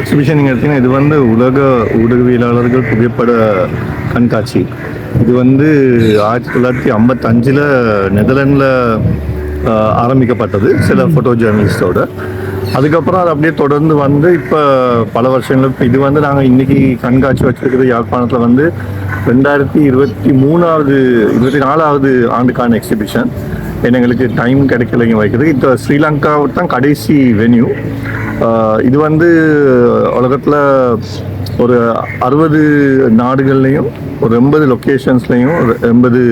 Exhibition நீங்கள் எடுத்தீங்கன்னா இது வந்து உலக ஊடகவியலாளர்கள் புகைப்பட கண்காட்சி. இது வந்து ஆயிரத்தி தொள்ளாயிரத்தி ஐம்பத்தஞ்சில் நெதர்லாண்டில் ஆரம்பிக்கப்பட்டது சில ஃபோட்டோ ஜேர்னலிஸ்டோட அதுக்கப்புறம் அது அப்படியே தொடர்ந்து வந்து இப்போ பல வருஷங்கள் இப்போ இது வந்து நாங்கள் இன்னைக்கு கண்காட்சி வச்சிருக்கிறது யாழ்ப்பாணத்தில் வந்து ரெண்டாயிரத்தி இருபத்தி மூணாவது இருபத்தி நாலாவது ஆண்டுக்கான எக்ஸிபிஷன் எங்களுக்கு டைம் கிடைக்கலைங்க வைக்கிறதுக்கு இப்போ ஸ்ரீலங்காவை தான் கடைசி வென்யூ இது வந்து உலகத்தில் ஒரு அறுபது நாடுகள்லையும் ஒரு எண்பது லொக்கேஷன்ஸ்லையும் ஒரு எண்பது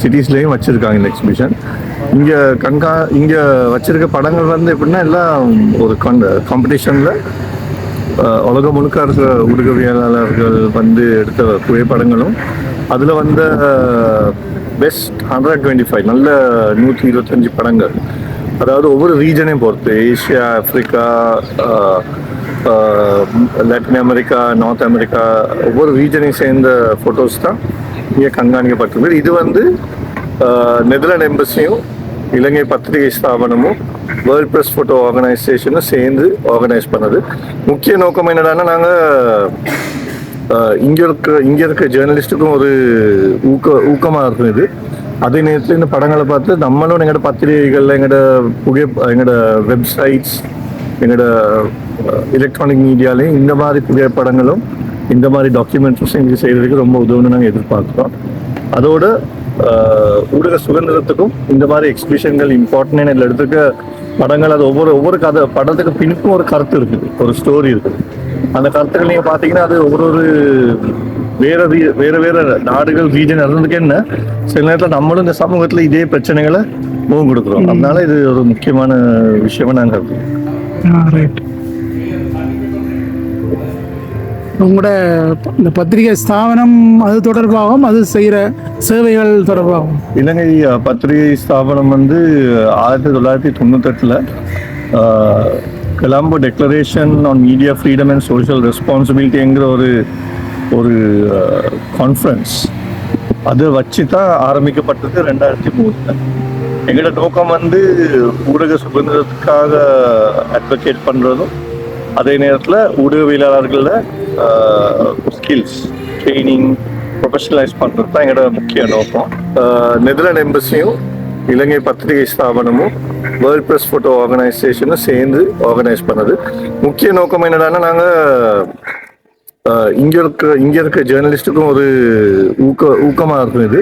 சிட்டிஸ்லேயும் வச்சுருக்காங்க இந்த எக்ஸிபிஷன் இங்கே கண்கா இங்கே வச்சுருக்க படங்கள் வந்து எப்படின்னா எல்லாம் ஒரு காம்படிஷனில் உலகம் முழுக்க இருக்கிற ஊடகவியலாளர்கள் வந்து எடுத்த புகைப்படங்களும் அதில் வந்த பெஸ்ட் ஹண்ட்ரட் டுவெண்ட்டி ஃபைவ் நல்ல நூற்றி இருபத்தஞ்சி படங்கள். அதாவது ஒவ்வொரு ரீஜனையும் பொறுத்து Asia Africa Latin America North America ஒவ்வொரு ரீஜனையும் சேர்ந்த ஃபோட்டோஸ் தான் இங்கே கண்காணிக்கப்பட்டிருக்கு இது வந்து நெதர்லாண்ட் எம்பசியும் இலங்கை பத்திரிகை ஸ்தாபனமும் வேர்ல்ட் ப்ரெஸ் ஃபோட்டோ ஆர்கனைசேஷனும் சேர்ந்து ஆர்கனைஸ் பண்ணது. முக்கிய நோக்கம் என்னடான்னா நாங்கள் இங்கே இருக்க இங்கே இருக்க ஜேர்னலிஸ்ட்டுக்கும் ஒரு ஊக்க ஊக்கமாக இருக்கும் இது. அதே நேரத்தில் இந்த படங்களை பார்த்து நம்மளும் எங்களோட பத்திரிகைகள் எங்களோட புகை எங்களோட வெப்சைட்ஸ் எங்களோட எலக்ட்ரானிக் மீடியாலையும் இந்த மாதிரி புகைப்படங்களும் இந்த மாதிரி டாக்குமெண்ட்ஸும் எங்களுக்கு செய்கிறதுக்கு ரொம்ப உதவுன்னு நாங்கள் எதிர்பார்க்குறோம். அதோட ஊடக சுதந்திரத்துக்கும் இந்த மாதிரி எக்ஸிபிஷன்கள் இம்பார்ட்டன்ட் எடுத்துக்க படங்கள் அது ஒவ்வொரு ஒவ்வொரு கதை படத்துக்கு பின்னுக்கும் ஒரு கருத்து இருக்குது ஒரு ஸ்டோரி இருக்குது. அந்த கருத்துக்கள் நீங்கள் பார்த்தீங்கன்னா அது ஒரு ஒரு வேற வேற வேற நாடுகள் ரீஜன் இருந்ததுக்கு என்ன சில நேரத்தில் நம்மளும் இந்த சமூகத்தில் இதே பிரச்சனைகளை முகம் கொடுக்குறோம். அதனால இது ஒரு முக்கியமான விஷயமா நாங்கள் கருதுறோம் ரைட் உங்களோட இந்த பத்திரிகை ஸ்தாபனம் அது தொடர்பாகவும் அது செய்கிற சேவைகள் தொடர்பாகவும். இலங்கை பத்திரிகை ஸ்தாபனம் வந்து ஆயிரத்தி தொள்ளாயிரத்தி தொண்ணூத்தெட்டில் Colombo declaration on media freedom and social ரெஸ்பான்சிபிலிட்டிங்கிற ஒரு ஒரு கான்ஃபரன்ஸ் அதை வச்சு தான் ஆரம்பிக்கப்பட்டது ரெண்டாயிரத்தி மூணுல. எங்களோட நோக்கம் வந்து ஊடக சுதந்திரத்துக்காக அட்வொகேட் பண்ணுறதும் அதே நேரத்தில் ஊடகவியலாளர்களில் ஸ்கில்ஸ் ட்ரைனிங் ப்ரொஃபஷனலைஸ் பண்ணுறது தான் எங்களோட முக்கிய நோக்கம். நெதர்லாண்ட் எம்பசியும் இலங்கை பத்திரிகை ஸ்தாபனமும் வேர்ல்ட் ப்ரெஸ் ஃபோட்டோ ஆர்கனைசேஷனும் சேர்ந்து ஆர்கனைஸ் பண்ணது. முக்கிய நோக்கம் என்னடான்னா நாங்கள் இங்கே இருக்க இங்கே இருக்க ஜேர்னலிஸ்ட்டுக்கும் ஒரு ஊக்க ஊக்கமாக இருக்கும் இது.